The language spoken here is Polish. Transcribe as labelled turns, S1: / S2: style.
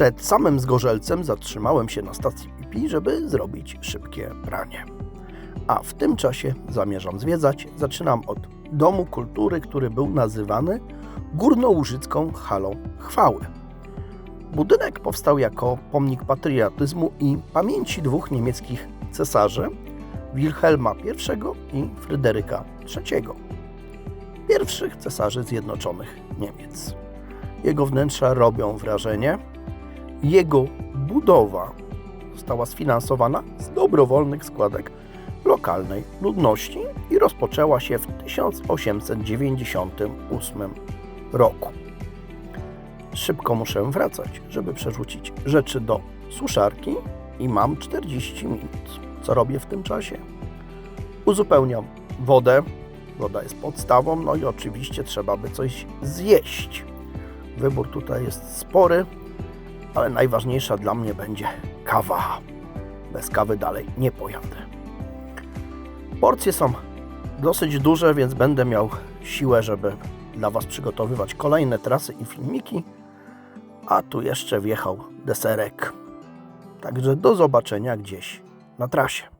S1: Przed samym Zgorzelcem zatrzymałem się na stacji PP, żeby zrobić szybkie pranie. A w tym czasie zamierzam zwiedzać. Zaczynam od Domu Kultury, który był nazywany Górnołużycką Halą Chwały. Budynek powstał jako pomnik patriotyzmu i pamięci dwóch niemieckich cesarzy, Wilhelma I i Fryderyka III, pierwszych cesarzy Zjednoczonych Niemiec. Jego wnętrza robią wrażenie. Jego budowa została sfinansowana z dobrowolnych składek lokalnej ludności i rozpoczęła się w 1898 roku. Szybko muszę wracać, żeby przerzucić rzeczy do suszarki i mam 40 minut. Co robię w tym czasie? Uzupełniam wodę. Woda jest podstawą, no i oczywiście trzeba by coś zjeść. Wybór tutaj jest spory, ale najważniejsza dla mnie będzie kawa. Bez kawy dalej nie pojadę. Porcje są dosyć duże, więc będę miał siłę, żeby dla Was przygotowywać kolejne trasy i filmiki. A tu jeszcze wjechał deserek. Także do zobaczenia gdzieś na trasie.